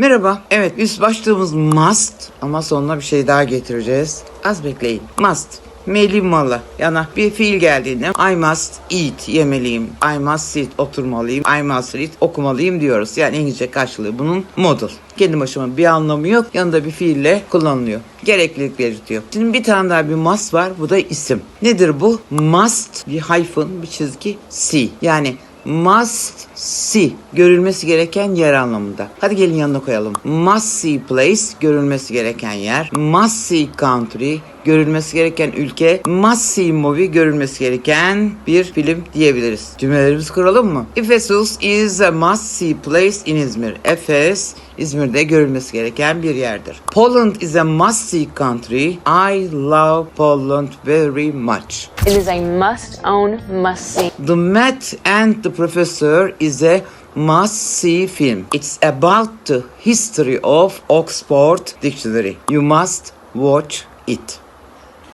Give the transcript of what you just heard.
Merhaba. Evet üst başlığımız must ama sonuna bir şey daha getireceğiz. Az bekleyin. Must. Meli malı. Yani bir fiil geldiğinde I must eat yemeliyim. I must sit oturmalıyım. I must read okumalıyım diyoruz. Yani İngilizce karşılığı bunun model. Kendi başıma bir anlamı yok. Yanında bir fiille kullanılıyor. Gereklilik belirtiyor. Şimdi bir tane daha bir must var. Bu da isim. Nedir bu? Must bir hyphen bir çizgi see. Yani must see görülmesi gereken yer anlamında. Hadi gelin yanına koyalım. Must see place görülmesi gereken yer. Must see country görülmesi gereken ülke. Must see movie görülmesi gereken bir film diyebiliriz. Cümlelerimizi kuralım mı? Ephesus is a must see place in İzmir. Efes İzmir'de görülmesi gereken bir yerdir. Poland is a must see country. I love Poland very much. It is a must own, must see. The Math and the Professor is a must-see film. It's about the history of Oxford Dictionary. You must watch it.